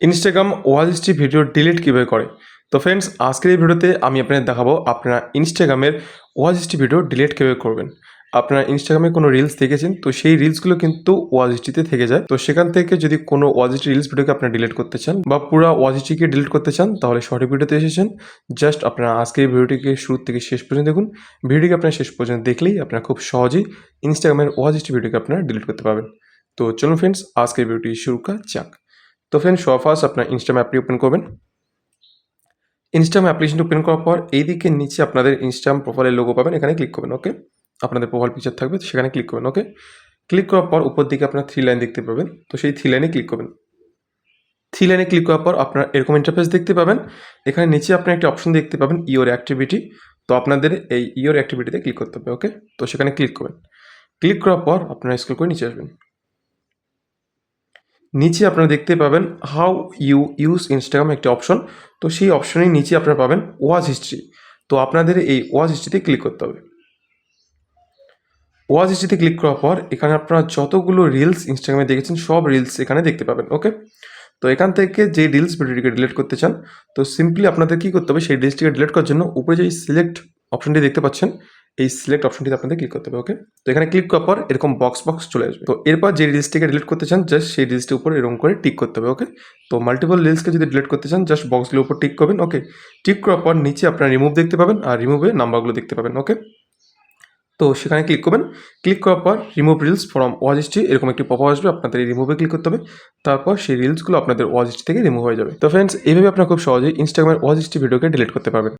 Instagram watch history video delete কীভাবে করে? তো ফ্রেন্ডস আজকের এই ভিডিওতে আমি আপনাদের দেখাবো আপনারা ইনস্টাগ্রামের ওয়াচ হিস্ট্রি ভিডিও ডিলিট কীভাবে করবেন। আপনারা ইনস্টাগ্রামে কোনো রিলস দেখেছেন? তো সেই রিলসগুলো কিন্তু ওয়াচ হিস্ট্রিতে থেকে যায়। তো সেখান থেকে যদি কোনো হিস্ট্রি রিলস ভিডিওকে আপনারা ডিলিট করতে চান বা পুরো ওয়াচ হিস্ট্রিকে ডিলিট করতে চান, তাহলে সঠিক ভিডিওতে এসেছেন। জাস্ট আপনারা আজকের এই ভিডিওটিকে শুরু থেকে শেষ পর্যন্ত দেখুন। ভিডিওকে আপনারা শেষ পর্যন্ত দেখলেই আপনারা খুব সহজেই ইনস্টাগ্রামের হিস্ট্রি ভিডিওকে আপনারা ডিলিট করতে পারবেন। তো চলুন ফ্রেন্ডস আজকের ভিডিওটি শুরু করা যাক। তো ফ্রেন্ড সো ফার্স্ট আপনার ইনস্টাম অ্যাপটি ওপেন করবেন। ইনস্টাম অ্যাপ্লিকেশন ওপেন করার পর এই দিকে নিচে আপনাদের ইনস্টাম প্রোফাইলের লোগো পাবেন, এখানে ক্লিক করবেন ওকে আপনাদের প্রোফাইল পিকচার থাকবে সেখানে ক্লিক করবেন ওকে ক্লিক করার পর উপর দিকে আপনার থ্রি লাইন দেখতে পাবেন, তো সেই থ্রি লাইনে ক্লিক করবেন। থ্রি লাইনে ক্লিক করার পর আপনার এরকম ইন্টারফেস দেখতে পাবেন। এখানে নিচে আপনি একটি অপশন দেখতে পাবেন ইওর অ্যাক্টিভিটি তো আপনাদের এই ইওর অ্যাক্টিভিটিতে ক্লিক করতে হবে ওকে তো সেখানে ক্লিক করবেন। ক্লিক করার পর আপনারা স্কুল করে নিচে আসবেন। নিচে আপনারা দেখতে পাবেন হাউ ইউ ইউজ ইনস্টাগ্রাম একটি অপশন তো সেই অপশনের নিচে আপনারা পাবেন ওয়াচ হিস্ট্রি তো আপনাদের এই ওয়াচ হিস্ট্রিতে ক্লিক করতে হবে। ওয়াচ হিস্ট্রিতে ক্লিক করার পর এখানে আপনারা যতগুলো রিলস ইনস্টাগ্রামে দেখেছেন, সব রিলস এখানে দেখতে পাবেন ওকে তো এখান থেকে যে রিলস ভিডিওটিকে ডিলিট করতে চান, তো সিম্পলি আপনাদের কী করতে হবে, সেই রিলসটিকে ডিলিট করার জন্য উপরে যে সিলেক্ট অপশনটি দেখতে পাচ্ছেন এই সিলেক্ট অপশনটিতে আপনাদের ক্লিক করতে হবে ওকে তো এখানে ক্লিক করার পর এরকম বক্স বক্স চলে আসবে। তো এরপর যে রিলসটিকে ডিলিট করতে চান জাস্ট সেই রিলসটির উপর এরকম করে টিক করতে হবে ওকে তো মাল্টিপল রিলসকে যদি ডিলিট করতে চান জাস্ট বক্সগুলোর উপর টিক করবেন ওকে টিক করার পর নিচে আপনারা রিমুভ দেখতে পাবেন আর রিমুভে নাম্বারগুলো দেখতে পাবেন ওকে তো সেখানে ক্লিক করবেন। ক্লিক করার পর remove reels from watch history এরকম একটি পপ আসবে, আপনাদের এই রিমুভে ক্লিক করতে হবে। তারপর সেই রিলসগুলো আপনাদের ওয়াচ হিস্ট্রি থেকে রিমুভ হয়ে যাবে। তো ফ্রেন্ডস এইভাবে আপনারা খুব সহজেই ইনস্টাগ্রামের ওয়াচ হিস্ট্রি ভিডিওকে ডিলিট করতে পারবেন।